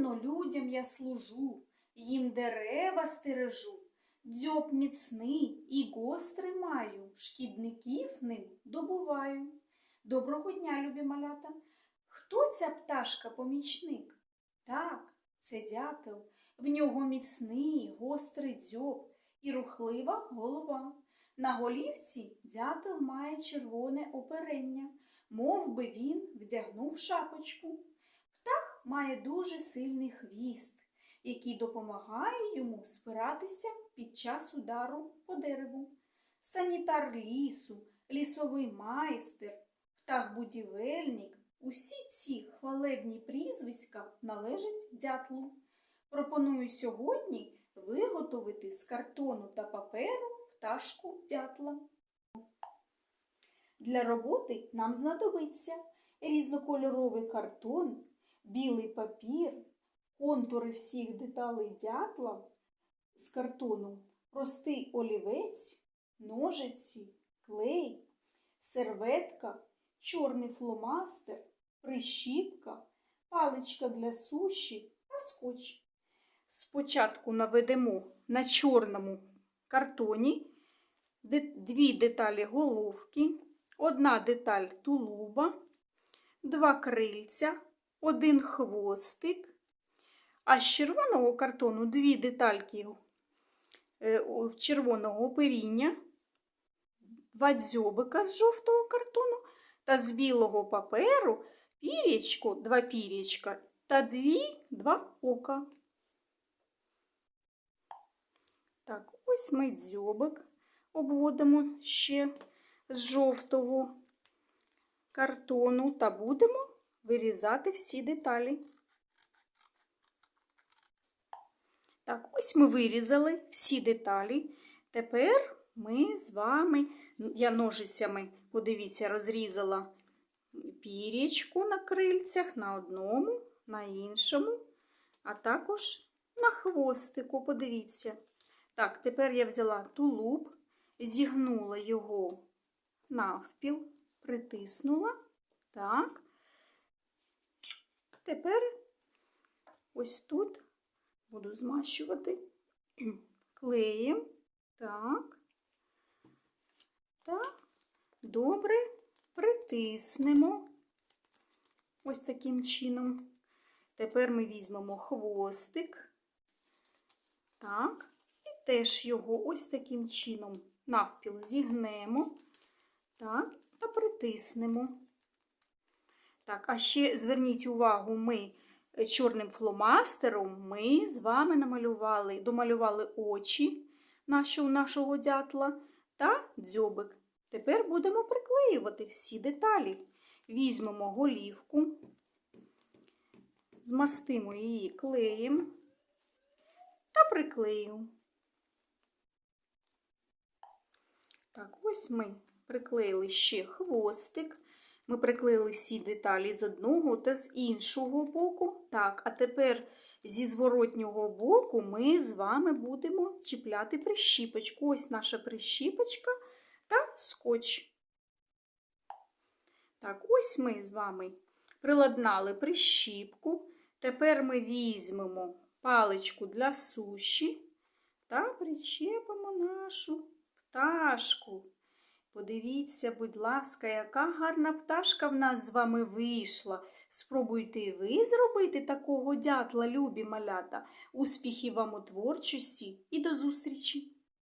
Даремно людям я служу, їм дерева стережу. Дзьоб міцний і гострий маю, шкідників ним добуваю. Доброго дня, любі малята. Хто ця пташка-помічник? Так, це дятел. В нього міцний, гострий дзьоб і рухлива голова. На голівці дятел має червоне оперення, мов би він вдягнув шапочку. Має дуже сильний хвіст, який допомагає йому спиратися під час удару по дереву. Санітар лісу, лісовий майстер, птах-будівельник усі ці хвалебні прізвиська належать дятлу. Пропоную сьогодні виготовити з картону та паперу пташку дятла. Для роботи нам знадобиться різнокольоровий картон, білий папір, контури всіх деталей дятла з картону, простий олівець, ножиці, клей, серветка, чорний фломастер, прищіпка, паличка для суші та скотч. Спочатку наведемо на чорному картоні дві деталі головки, одна деталь тулуба, два крильця, один хвостик, а з червоного картону дві детальки е, червоного оперіння, два дзьобика з жовтого картону та з білого паперу пірічко, два пірічка та дві, два ока. Так, ось ми дзьобик обводимо ще з жовтого картону та будемо вирізати всі деталі. Так, ось ми вирізали всі деталі. Тепер ми з вами, я ножицями, подивіться, розрізала пірічку на крильцях на одному, на іншому, а також на хвостику, подивіться. Так, тепер я взяла тулуб, зігнула його навпіл, притиснула. Так. Тепер ось тут буду змащувати клеєм. Так. Та добре притиснемо. Ось таким чином. Тепер ми візьмемо хвостик. Так. І теж його ось таким чином навпіл зігнемо. Так, та притиснемо. Так, а ще зверніть увагу, ми чорним фломастером ми з вами намалювали, домалювали очі нашого, нашого дятла та дзьобик. Тепер будемо приклеювати всі деталі. Візьмемо голівку, змастимо її клеєм та приклеїмо. Так, ось ми приклеїли ще хвостик. Ми приклеїли всі деталі з одного та з іншого боку. Так, а тепер зі зворотнього боку ми з вами будемо чіпляти прищіпочку. Ось наша прищіпочка та скотч. Так, ось ми з вами приладнали прищіпку. Тепер ми візьмемо паличку для суші та причепимо нашу пташку. Подивіться, будь ласка, яка гарна пташка в нас з вами вийшла. Спробуйте і ви зробити такого дятла, любі малята. Успіхів вам у творчості і до зустрічі!